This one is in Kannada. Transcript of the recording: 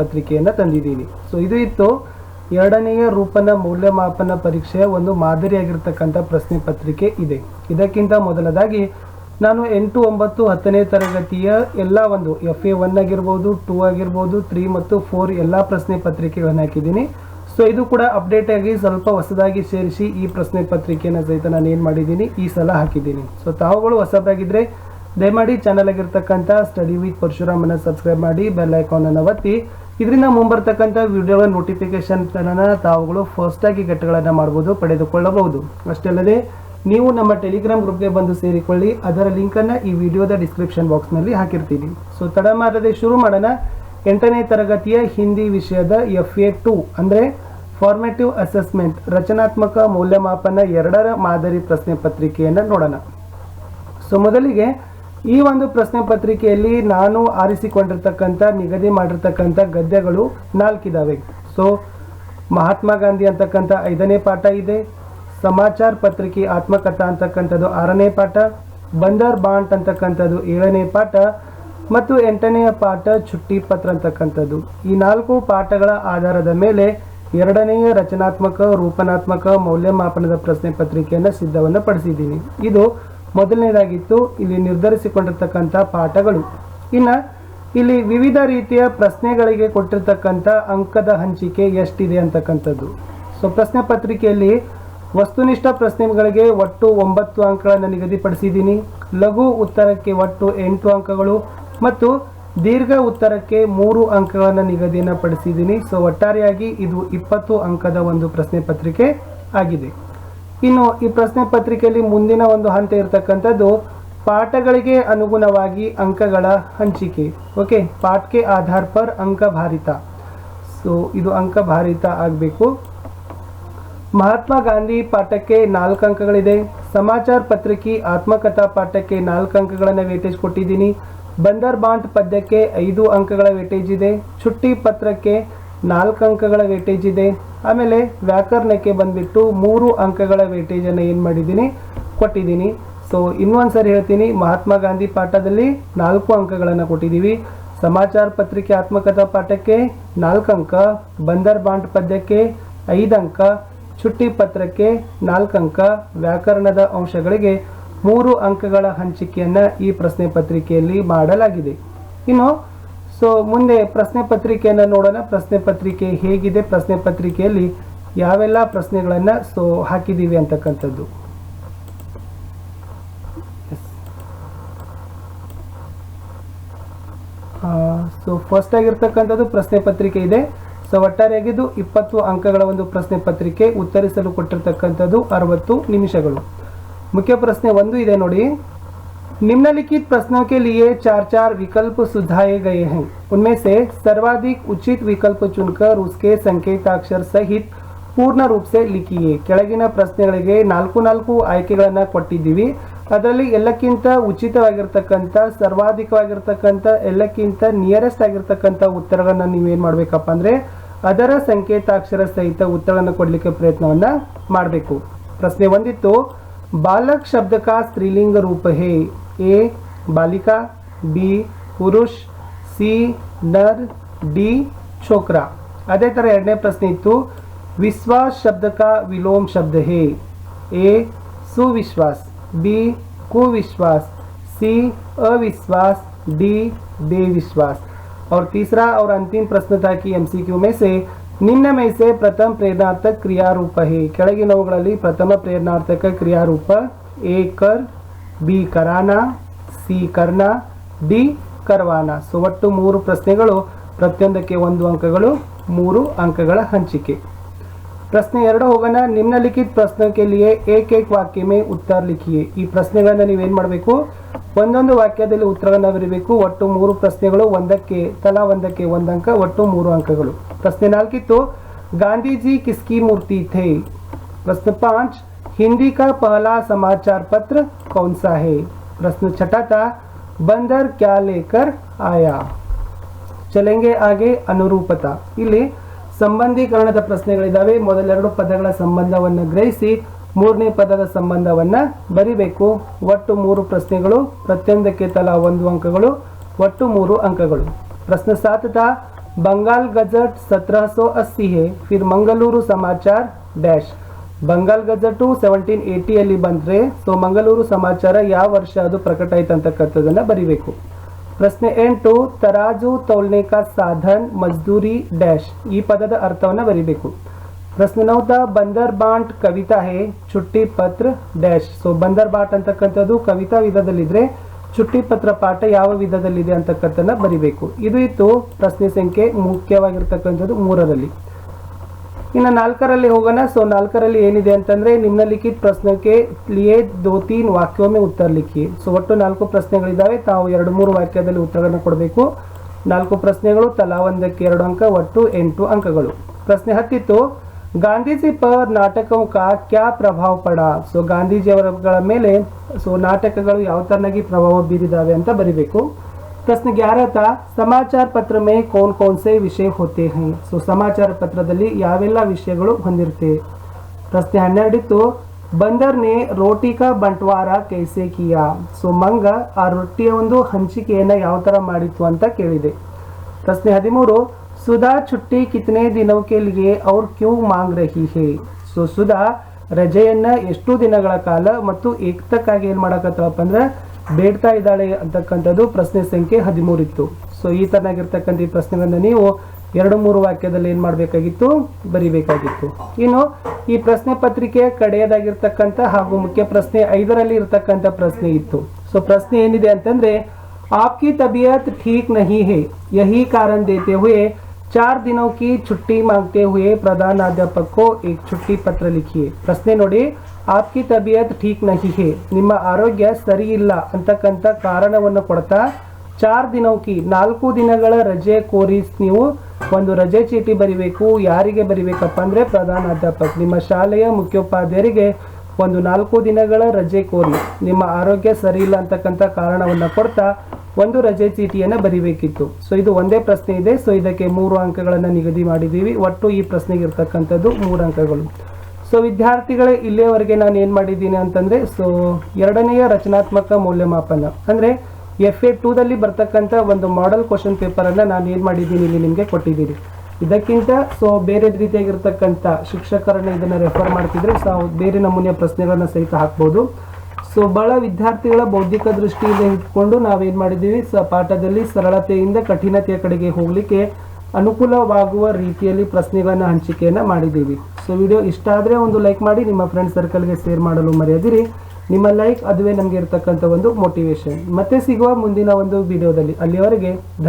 ಪತ್ರಿಕೆಯನ್ನು ತಂದಿದ್ದೀನಿ. ಸೊ ಇದು ಇತ್ತು ಎರಡನೆಯ ರೂಪನ ಮೌಲ್ಯಮಾಪನ ಪರೀಕ್ಷೆಯ ಒಂದು ಮಾದರಿಯಾಗಿರ್ತಕ್ಕಂಥ ಪ್ರಶ್ನೆ ಪತ್ರಿಕೆ ಇದೆ. ಇದಕ್ಕಿಂತ ಮೊದಲದಾಗಿ ನಾನು ಎಂಟು ಒಂಬತ್ತು ಹತ್ತನೇ ತರಗತಿಯ ಎಲ್ಲ ಒಂದು ಎಫ್ ಎ ಒನ್ ಆಗಿರ್ಬೋದು ಟೂ ಆಗಿರ್ಬೋದು ತ್ರೀ ಮತ್ತು ಫೋರ್ ಎಲ್ಲ ಪ್ರಶ್ನೆ ಪತ್ರಿಕೆಗಳನ್ನು ಹಾಕಿದ್ದೀನಿ. ಸೊ ಇದು ಕೂಡ ಅಪ್ಡೇಟ್ ಆಗಿ ಸ್ವಲ್ಪ ಹೊಸದಾಗಿ ಸೇರಿಸಿ ಈ ಪ್ರಶ್ನೆ ಪತ್ರಿಕೆಯನ್ನು ಸಹಿತ ನಾನು ಏನು ಮಾಡಿದ್ದೀನಿ, ಈ ಸಲ ಹಾಕಿದ್ದೀನಿ. ಸೊ ತಾವುಗಳು ಹೊಸದಾಗಿದ್ದರೆ ದಯಮಾಡಿ ಚಾನಲ್ ಆಗಿರ್ತಕ್ಕಂಥ ಸ್ಟಡಿ ವಿತ್ ಪರಶುರಾಮನ ಸಬ್ಸ್ಕ್ರೈಬ್ ಮಾಡಿ ಬೆಲ್ ಐಕಾನನ್ನು ಒತ್ತಿ. ಇದರಿಂದ ಮುಂಬರ್ತಕ್ಕಂಥ ವಿಡಿಯೋಗಳ ನೋಟಿಫಿಕೇಶನ್ ತಾವುಗಳು ಫಸ್ಟಾಗಿ ಘಟ್ಟಗಳನ್ನು ಮಾಡ್ಬೋದು, ಪಡೆದುಕೊಳ್ಳಬಹುದು. ಅಷ್ಟೇ ಅಲ್ಲದೆ ನೀವು ನಮ್ಮ ಟೆಲಿಗ್ರಾಮ್ ಗ್ರೂಪ್ಗೆ ಬಂದು ಸೇರಿಕೊಳ್ಳಿ. ಅದರ ಲಿಂಕನ್ನು ಈ ವಿಡಿಯೋದ ಡಿಸ್ಕ್ರಿಪ್ಷನ್ ಬಾಕ್ಸ್ನಲ್ಲಿ ಹಾಕಿರ್ತೀನಿ. ಸೊ ತಡ ಮಾಡದೆ ಶುರು ಮಾಡೋಣ. ಎಂಟನೇ ತರಗತಿಯ ಹಿಂದಿ ವಿಷಯದ ಎಫ್ ಎ ಟು ಅಂದರೆ ಫಾರ್ಮೇಟಿವ್ ಅಸೆಸ್ಮೆಂಟ್ ರಚನಾತ್ಮಕ ಮೌಲ್ಯಮಾಪನ ಎರಡರ ಮಾದರಿ ಪ್ರಶ್ನೆ ಪತ್ರಿಕೆಯನ್ನು ನೋಡೋಣ. ಸೊ ಮೊದಲಿಗೆ ಈ ಒಂದು ಪ್ರಶ್ನೆ ಪತ್ರಿಕೆಯಲ್ಲಿ ನಾನು ಆರಿಸಿಕೊಂಡಿರ್ತಕ್ಕಂಥ, ನಿಗದಿ ಮಾಡಿರ್ತಕ್ಕಂಥ ಗದ್ಯಗಳು ನಾಲ್ಕಿದ್ದಾವೆ ಸೊ ಮಹಾತ್ಮ ಗಾಂಧಿ ಅಂತಕ್ಕಂಥ ಐದನೇ ಪಾಠ ಇದೆ. ಸಮಾಚಾರ ಪತ್ರಿಕೆ ಆತ್ಮಕಥಾ ಅಂತಕ್ಕಂಥದ್ದು ಆರನೇ ಪಾಠ. ಬಂದರ್ ಬಾಂಟ್ ಅಂತಕ್ಕಂಥದ್ದು ಏಳನೇ ಪಾಠ. ಮತ್ತು ಎಂಟನೆಯ ಪಾಠ ಚುಟ್ಟಿ ಪತ್ರ ಅಂತಕ್ಕಂಥದ್ದು. ಈ ನಾಲ್ಕು ಪಾಠಗಳ ಆಧಾರದ ಮೇಲೆ ಎರಡನೆಯ ರಚನಾತ್ಮಕ, ರೂಪನಾತ್ಮಕ ಮೌಲ್ಯಮಾಪನದ ಪ್ರಶ್ನೆ ಪತ್ರಿಕೆಯನ್ನು ಸಿದ್ಧವನ್ನು ಪಡಿಸಿದ್ದೀನಿ. ಇದು ಮೊದಲನೇದಾಗಿತ್ತು ಇಲ್ಲಿ ನಿರ್ಧರಿಸಿಕೊಂಡಿರ್ತಕ್ಕಂಥ ಪಾಠಗಳು. ಇನ್ನು ಇಲ್ಲಿ ವಿವಿಧ ರೀತಿಯ ಪ್ರಶ್ನೆಗಳಿಗೆ ಕೊಟ್ಟಿರ್ತಕ್ಕಂಥ ಅಂಕದ ಹಂಚಿಕೆ ಎಷ್ಟಿದೆ ಅಂತಕ್ಕಂಥದ್ದು. ಸೊ ಪ್ರಶ್ನೆ ಪತ್ರಿಕೆಯಲ್ಲಿ ವಸ್ತುನಿಷ್ಠ ಪ್ರಶ್ನೆಗಳಿಗೆ ಒಟ್ಟು ಒಂಬತ್ತು ಅಂಕಗಳನ್ನು ನಿಗದಿಪಡಿಸಿದ್ದೀನಿ. ಲಘು ಉತ್ತರಕ್ಕೆ ಒಟ್ಟು ಎಂಟು ಅಂಕಗಳು ಮತ್ತು ದೀರ್ಘ ಉತ್ತರಕ್ಕೆ ಮೂರು ಅಂಕಗಳನ್ನು ನಿಗದಿಯನ್ನು ಪಡಿಸಿದ್ದೀನಿ ಸೊ ಒಟ್ಟಾರೆಯಾಗಿ ಇದು ಇಪ್ಪತ್ತು ಅಂಕದ ಒಂದು ಪ್ರಶ್ನೆ ಪತ್ರಿಕೆ ಆಗಿದೆ. ಇನ್ನು ಈ ಪ್ರಶ್ನೆ ಪತ್ರಿಕೆಯಲ್ಲಿ ಮುಂದಿನ ಒಂದು ಹಂತ ಇರತಕ್ಕಂಥದ್ದು, ಪಾಠಗಳಿಗೆ ಅನುಗುಣವಾಗಿ ಅಂಕಗಳ ಹಂಚಿಕೆ. ಓಕೆ ಪಾಠಕ್ಕೆ ಆಧಾರ್ ಪರ್ ಅಂಕಭಾರಿತ ಸೊ ಇದು ಅಂಕ ಭಾರಿತ ಆಗಬೇಕು. ಮಹಾತ್ಮ ಗಾಂಧಿ ಪಾಠಕ್ಕೆ ನಾಲ್ಕು ಅಂಕಗಳಿದೆ. ಸಮಾಚಾರ ಪತ್ರಿಕೆ ಆತ್ಮಕಥಾ ಪಾಠಕ್ಕೆ ನಾಲ್ಕು ಅಂಕಗಳನ್ನು ವೇಟೇಜ್ ಕೊಟ್ಟಿದ್ದೀನಿ. ಬಂದರ್ ಬಾಂಟ್ ಪದ್ಯಕ್ಕೆ ಐದು ಅಂಕಗಳ ವೇಟೇಜ್ ಇದೆ. ಚುಟ್ಟಿ ಪತ್ರಕ್ಕೆ ನಾಲ್ಕು ಅಂಕಗಳ ವೇಟೇಜ್ ಇದೆ. ಆಮೇಲೆ ವ್ಯಾಕರಣಕ್ಕೆ ಬಂದ್ಬಿಟ್ಟು ಮೂರು ಅಂಕಗಳ ವೇಟೇಜನ್ನು ಏನು ಮಾಡಿದ್ದೀನಿ? ಕೊಟ್ಟಿದ್ದೀನಿ. ಸೊ ಇನ್ನೊಂದು ಸರಿ ಹೇಳ್ತೀನಿ, ಮಹಾತ್ಮ ಗಾಂಧಿ ಪಾಠದಲ್ಲಿ ನಾಲ್ಕು ಅಂಕಗಳನ್ನು ಕೊಟ್ಟಿದ್ದೀವಿ. ಸಮಾಚಾರ ಪತ್ರಿಕೆ ಆತ್ಮಕಥಾ ಪಾಠಕ್ಕೆ ನಾಲ್ಕು ಅಂಕ, ಬಂದರ್ ಬಾಂಡ್ ಪದ್ಯಕ್ಕೆ ಐದು ಅಂಕ, ಚುಟ್ಟಿ ಪತ್ರಕ್ಕೆ ನಾಲ್ಕು ಅಂಕ, ವ್ಯಾಕರಣದ ಅಂಶಗಳಿಗೆ ಮೂರು ಅಂಕಗಳ ಹಂಚಿಕೆಯನ್ನು ಈ ಪ್ರಶ್ನೆ ಪತ್ರಿಕೆಯಲ್ಲಿ ಮಾಡಲಾಗಿದೆ. ಇನ್ನು ಸೊ ಮುಂದೆ ಪ್ರಶ್ನೆ ಪತ್ರಿಕೆಯನ್ನು ನೋಡೋಣ. ಪ್ರಶ್ನೆ ಪತ್ರಿಕೆ ಹೇಗಿದೆ? ಪ್ರಶ್ನೆ ಪತ್ರಿಕೆಯಲ್ಲಿ ಯಾವೆಲ್ಲ ಪ್ರಶ್ನೆಗಳನ್ನು ಸೊ ಹಾಕಿದ್ದೀವಿ ಅಂತಕ್ಕಂಥದ್ದು. ಸೊ ಫಸ್ಟ್ ಆಗಿರ್ತಕ್ಕಂಥದ್ದು ಪ್ರಶ್ನೆ ಪತ್ರಿಕೆ ಇದೆ. ಸೊ ಒಟ್ಟಾರೆಯಾಗಿದ್ದು ಇಪ್ಪತ್ತು ಅಂಕಗಳ ಒಂದು ಪ್ರಶ್ನೆ ಪತ್ರಿಕೆ ಉತ್ತರಿಸಲು ಕೊಟ್ಟಿರ್ತಕ್ಕಂಥದ್ದು ಅರವತ್ತು ನಿಮಿಷಗಳು. ಮುಖ್ಯ ಪ್ರಶ್ನೆ ಒಂದು ಇದೆ ನೋಡಿ. निम्नलिखित प्रश्नों के लिए चार चार विकल्प सुझाए गए हैं उनमें से सर्वाधिक उचित विकल्प चुनकर उसके संकेताक्षर सहित ಪೂರ್ಣ ರೂಪ ಸೆ ಲಿಖಿಯೆ ಕೆಳಗಿನ ಪ್ರಶ್ನೆಗಳಿಗೆ ನಾಲ್ಕು ನಾಲ್ಕು ಆಯ್ಕೆಗಳನ್ನು ಕೊಟ್ಟಿದ್ದೀವಿ ಅದರಲ್ಲಿ ಎಲ್ಲಕ್ಕಿಂತ ಉಚಿತವಾಗಿರ್ತಕ್ಕಂಥ ಸರ್ವಾಧಿಕವಾಗಿರ್ತಕ್ಕಂಥ ಎಲ್ಲಕ್ಕಿಂತ ನಿಯರೆಸ್ಟ್ ಆಗಿರ್ತಕ್ಕಂಥ ಉತ್ತರಗಳನ್ನು ನೀವೇನು ಮಾಡಬೇಕಪ್ಪ ಅಂದರೆ ಅದರ ಸಂಕೇತಾಕ್ಷರ ಸಹಿತ ಉತ್ತರವನ್ನು ಕೊಡಲಿಕ್ಕೆ ಪ್ರಯತ್ನವನ್ನು ಮಾಡಬೇಕು ಪ್ರಶ್ನೆ ಒಂದಿತ್ತು बालक शब्द का स्त्रीलिंग रूप है ए बालिका बी पुरुष ಸಿ ನರ್ ಡಿ छोकरा ಅದೇ ಥರ ಎರಡನೇ ಪ್ರಶ್ನೆ ಇತ್ತು ವಿಶ್ವಾಸ್ ಶಬ್ದ का विलोम शब्द है ए सुविश्वास बी कुविश्वास सी अविश्वास डी बेविश्वास और तीसरा और अंतिम प्रश्न था कि एमसीक्यू में से ನಿಮ್ನ ಮೈ ಸೆ ಪ್ರಥಮ ಪ್ರೇರಣಾರ್ಥಕ ಕ್ರಿಯಾರೂಪ ಹೇ ಕೆಳಗಿನವುಗಳಲ್ಲಿ ಪ್ರಥಮ ಪ್ರೇರಣಾರ್ಥಕ ಕ್ರಿಯಾರೂಪ ಎ ಕರ್ ಬಿ ಕರಾನ, ಸಿ ಕರ್ಣ ಡಿ ಕರ್ವಾನ. ಸೊ ಒಟ್ಟು ಮೂರು ಪ್ರಶ್ನೆಗಳು. ಪ್ರತಿಯೊಂದಕ್ಕೆ ಒಂದು ಅಂಕಗಳು, ಮೂರು ಅಂಕಗಳ ಹಂಚಿಕೆ. ಪ್ರಶ್ನೆ ಎರಡು ಹೋಗೋಣ. ನಿಮ್ನಲಿಖಿತ ಪ್ರಶ್ನೆ ಕೆಲಿಯೇ ಏಕೈಕ ವಾಕ್ಯ ಮೇ ಉತ್ತರ ಲಿಖಿಯೇ. ಈ ಪ್ರಶ್ನೆಗಳನ್ನ ನೀವೇನ್ ಮಾಡಬೇಕು? ಒಂದೊಂದು ವಾಕ್ಯದಲ್ಲಿ ಉತ್ತರವನ್ನು ಬರೀಬೇಕು. ಒಟ್ಟು ಮೂರು ಪ್ರಶ್ನೆಗಳು, ಒಂದಕ್ಕೆ, ತಲಾ ಒಂದಕ್ಕೆ ಒಂದಂಕ ಅಂಕ, ಒಟ್ಟು ಮೂರು ಅಂಕಗಳು. ಪ್ರಶ್ನೆ ನಾಲ್ಕಿತ್ತು. ಗಾಂಧೀಜಿ ಕಿಸ್ಕಿ ಮೂರ್ತಿ ಥೇ. ಪ್ರಶ್ನೆ ಪಾಂಚ್. हिंदी का पहला समाचार पत्र कौन सा है? प्रश्न छठा था बंदर क्या लेकर आया? ಚಲೆಂಗೆ ಹಾಗೆ ಅನುರೂಪತ ಇಲ್ಲಿ ಸಂಬಂಧೀಕರಣದ ಪ್ರಶ್ನೆಗಳಿದ್ದಾವೆ ಮೊದಲೆರಡು ಪದಗಳ ಸಂಬಂಧವನ್ನು ಗ್ರಹಿಸಿ, ಮೂರನೇ ಪದದ ಸಂಬಂಧವನ್ನು ಬರಿಬೇಕು. ಒಟ್ಟು ಮೂರು ಪ್ರಶ್ನೆಗಳು, ಪ್ರತಿಯೊಂದಕ್ಕೆ ತಲಾ ಒಂದು ಅಂಕಗಳು, ಒಟ್ಟು ಮೂರು ಅಂಕಗಳು. ಪ್ರಶ್ನೆ ಸಾತತ ಬಂಗಾಲ್ ಗಜಟ್ ಸತ್ರಹ ಸೊ ಅಸ್ಸಿ ಹೇ? ಫಿರ್ Mangaluru Samachar dash. Bengal gazette seventeen ಏಯ್ಟಿಯಲ್ಲಿ ಬಂದರೆ ಸೊ ಮಂಗಳೂರು ಸಮಾಚಾರ ಯಾವ ವರ್ಷ ಅದು ಪ್ರಕಟ ಆಯ್ತು ಅಂತಕ್ಕಂಥದ್ದನ್ನು ಬರಿಬೇಕು. ಪ್ರಶ್ನೆ ಎಂಟು, ತರಾಜು ತೌಲ್ನೇಕ ಸಾಧನ್ ಮಜ್ದೂರಿ ಡ್ಯಾಶ್ ಈ ಪದದ ಅರ್ಥವನ್ನು ಬರಿಬೇಕು. ಪ್ರಶ್ನೆ ನೌತ, ಬಂದರ್ ಬಾಂಟ್ ಕವಿತಾ ಹೇ, ಚುಟ್ಟಿ ಪತ್ರ ಡ್ಯಾಶ್. ಸೊ ಬಂದರ್ ಬಾಟ್ ಅಂತಕ್ಕಂಥದ್ದು ಕವಿತಾ ವಿಧದಲ್ಲಿದ್ದರೆ ಚುಟ್ಟಿ ಪತ್ರ ಪಾಠ ಯಾವ ವಿಧದಲ್ಲಿದೆ ಅಂತಕ್ಕಂಥದ್ದನ್ನ ಬರಿಬೇಕು. ಇದು ಇತ್ತು ಪ್ರಶ್ನೆ ಸಂಖ್ಯೆ ಮುಖ್ಯವಾಗಿರ್ತಕ್ಕಂಥದ್ದು ಮೂರರಲ್ಲಿ. ಇನ್ನು ನಾಲ್ಕರಲ್ಲಿ ಹೋಗೋಣ. ಸೊ ನಾಲ್ಕರಲ್ಲಿ ಏನಿದೆ ಅಂತಂದ್ರೆ ನಿಮ್ನಲಿಖಿತ ಪ್ರಶ್ನೆಗೆ ಲಿಯೇ ದೋ ತೀನ್ ವಾಕ್ಯವೊಮ್ಮೆ ಉತ್ತರ ಲಿಖಿ. ಸೊ ಒಟ್ಟು ನಾಲ್ಕು ಪ್ರಶ್ನೆಗಳಿದ್ದಾವೆ ತಾವು ಎರಡು ಮೂರು ವಾಕ್ಯದಲ್ಲಿ ಉತ್ತರಗಳನ್ನು ಕೊಡಬೇಕು. ನಾಲ್ಕು ಪ್ರಶ್ನೆಗಳು, ತಲಾ ಒಂದಕ್ಕೆ ಎರಡು ಅಂಕ, ಒಟ್ಟು ಎಂಟು ಅಂಕಗಳು. ಪ್ರಶ್ನೆ ಹತ್ತಿತ್ತು. ಗಾಂಧೀಜಿ ಪರ್ ಕಾ, ಕ್ಯಾ ಪ್ರಭಾವ ಪಡ? ಸೊ ಗಾಂಧೀಜಿಯವರಗಳ ಮೇಲೆ ಸೊ ನಾಟಕಗಳು ಯಾವ ತರನಾಗಿ ಪ್ರಭಾವ ಬೀರಿದಾವೆ ಅಂತ ಬರಿಬೇಕು. ಪ್ರಶ್ನೆ ग्यारह था समाचार पत्र में कौन कौन से विषय होते हैं ಸೊ ಸಮಾಚಾರ ಪತ್ರದಲ್ಲಿ ಯಾವೆಲ್ಲ ವಿಷಯಗಳು ಹೊಂದಿರುತ್ತೆ ಪ್ರಶ್ನೆ ಹನ್ನೆರಡಿತ್ತು ಬಂದರ್ನೆ ರೋಟಿ ಕಾ ಬಂಟ್ವಾರ ಕೈಸೆ ಕಿಯಾ ಸೊ ಮಂಗ ಆ ರೊಟ್ಟಿಯ ಒಂದು ಹಂಚಿಕೆಯನ್ನ ಯಾವ ತರ ಮಾಡಿತ್ತು ಅಂತ ಕೇಳಿದೆ ಪ್ರಶ್ನೆ ಹದಿಮೂರು ಸುಧಾ छुट्टी कितने दिनों के लिए और क्यों मांग रही है ಸೊ ಸುಧಾ ರಜೆಯನ್ನ ಎಷ್ಟು ದಿನಗಳ ಕಾಲ ಮತ್ತು ಏಕತಕ್ಕಾಗಿ ಏನ್ ಮಾಡಕತ್ತಪ್ಪ ಅಂದ್ರೆ ಬೇಡ್ತಾ ಇದ್ದಾಳೆ ಅಂತಕ್ಕಂಥದ್ದು ಪ್ರಶ್ನೆ ಸಂಖ್ಯೆ ಹದಿಮೂರಿತ್ತು. ಸೊ ಈ ತರನಾಗಿರ್ತಕ್ಕಂಥ ಈ ಪ್ರಶ್ನೆಗಳನ್ನ ನೀವು ಎರಡು ಮೂರು ವಾಕ್ಯದಲ್ಲಿ ಏನು ಮಾಡಬೇಕಾಗಿತ್ತು? ಬರಿಬೇಕಾಗಿತ್ತು. ಇನ್ನು ಈ ಪ್ರಶ್ನೆ ಪತ್ರಿಕೆಯ ಕಡೆಯದಾಗಿರ್ತಕ್ಕಂಥ ಹಾಗೂ ಮುಖ್ಯ ಪ್ರಶ್ನೆ ಐದರಲ್ಲಿ ಇರತಕ್ಕಂಥ ಪ್ರಶ್ನೆ ಇತ್ತು. ಸೊ ಪ್ರಶ್ನೆ ಏನಿದೆ ಅಂತಂದ್ರೆ, ಆಪ್ಕಿ ತಬಿಯತ್ ಠೀಕ್ ನಹಿ ಹೇ, ಯಹಿ ಕಾರಣ ದೇತೆ ಹುಯೇ चार दिनों की छुट्टी मांगते हुए प्रधानाध्यापक को एक छुट्टी पत्र लिखिए ಪ್ರಶ್ನೆ ನೋಡಿ ಆಪ್ಕಿ ತಬಿಯತ್ ಠೀಕ್ ನಹಿ ಹೇ ನಿಮ್ಮ ಆರೋಗ್ಯ ಸರಿ ಇಲ್ಲ ಅಂತಕ್ಕಂಥ ಕಾರಣವನ್ನು ಕೊಡ್ತಾ ಚಾರ್ ದಿನೌಕಿ ನಾಲ್ಕು ದಿನಗಳ ರಜೆ ಕೋರಿ ನೀವು ಒಂದು ರಜೆ ಚೀಟಿ ಬರಿಬೇಕು ಯಾರಿಗೆ ಬರಿಬೇಕಪ್ಪ ಅಂದ್ರೆ ಪ್ರಧಾನಾಧ್ಯಾಪಕ ನಿಮ್ಮ ಶಾಲೆಯ ಮುಖ್ಯೋಪಾಧ್ಯಾಯರಿಗೆ ಒಂದು ನಾಲ್ಕು ದಿನಗಳ ರಜೆ ಕೋರಿ ನಿಮ್ಮ ಆರೋಗ್ಯ ಸರಿ ಇಲ್ಲ ಅಂತಕ್ಕಂಥ ಕಾರಣವನ್ನು ಕೊಡ್ತಾ ಒಂದು ರಜೆ ಚೀಟಿಯನ್ನು ಬರಿಬೇಕಿತ್ತು. ಸೊ ಇದು ಒಂದೇ ಪ್ರಶ್ನೆ ಇದೆ. ಸೊ ಇದಕ್ಕೆ ಮೂರು ಅಂಕಗಳನ್ನು ನಿಗದಿ ಮಾಡಿದ್ದೀವಿ. ಒಟ್ಟು ಈ ಪ್ರಶ್ನೆಗೆ ಇರ್ತಕ್ಕಂಥದ್ದು ಮೂರು ಅಂಕಗಳು. ಸೊ ವಿದ್ಯಾರ್ಥಿಗಳೇ, ಇಲ್ಲಿಯವರೆಗೆ ನಾನು ಏನು ಮಾಡಿದ್ದೀನಿ ಅಂತಂದರೆ ಸೊ ಎರಡನೆಯ ರಚನಾತ್ಮಕ ಮೌಲ್ಯಮಾಪನ. ಅಂದರೆ ಎಫ್ ಎ ಟೂದಲ್ಲಿ ಬರ್ತಕ್ಕಂಥ ಒಂದು ಮಾಡೆಲ್ ಕ್ವಶನ್ ಪೇಪರನ್ನು ನಾನು ಏನು ಮಾಡಿದ್ದೀನಿ ಇಲ್ಲಿ ನಿಮಗೆ ಕೊಟ್ಟಿದ್ದೀನಿ ಇದಕ್ಕಿಂತ ಸೊ ಬೇರೆ ರೀತಿಯಾಗಿರ್ತಕ್ಕಂಥ ಶಿಕ್ಷಕರನ್ನ ಇದನ್ನು ರೆಫರ್ ಮಾಡ್ತಿದ್ರೆ ಸೊ ಬೇರೆ ನಮೂನೆಯ ಪ್ರಶ್ನೆಗಳನ್ನ ಸಹಿತ ಹಾಕ್ಬೋದು. ಸೊ ಬಹಳ ವಿದ್ಯಾರ್ಥಿಗಳ ಬೌದ್ಧಿಕ ದೃಷ್ಟಿಯಿಂದ ಇಟ್ಕೊಂಡು ನಾವೇನು ಮಾಡಿದ್ದೀವಿ? ಸ, ಪಾಠದಲ್ಲಿ ಸರಳತೆಯಿಂದ, ಕಠಿಣತೆಯ ಕಡೆಗೆ ಹೋಗಲಿಕ್ಕೆ ಅನುಕೂಲವಾಗುವ ರೀತಿಯಲ್ಲಿ ಪ್ರಶ್ನೆಗಳನ್ನು ಹಂಚಿಕೆಯನ್ನು ಮಾಡಿದ್ದೀವಿ. ಸೊ ವಿಡಿಯೋ ಇಷ್ಟ ಆದರೆ ಒಂದು ಲೈಕ್ ಮಾಡಿ, ನಿಮ್ಮ ಫ್ರೆಂಡ್ ಸರ್ಕಲ್ಗೆ ಶೇರ್ ಮಾಡಲು ಮರೆಯದಿರಿ. ನಿಮ್ಮ ಲೈಕ್ ಅದುವೇ ನಮಗೆ ಇರತಕ್ಕಂಥ ಒಂದು ಮೋಟಿವೇಶನ್ ಮತ್ತೆ ಸಿಗುವ ಮುಂದಿನ ಒಂದು ವಿಡಿಯೋದಲ್ಲಿ. ಅಲ್ಲಿಯವರೆಗೆ ಧನ್ಯ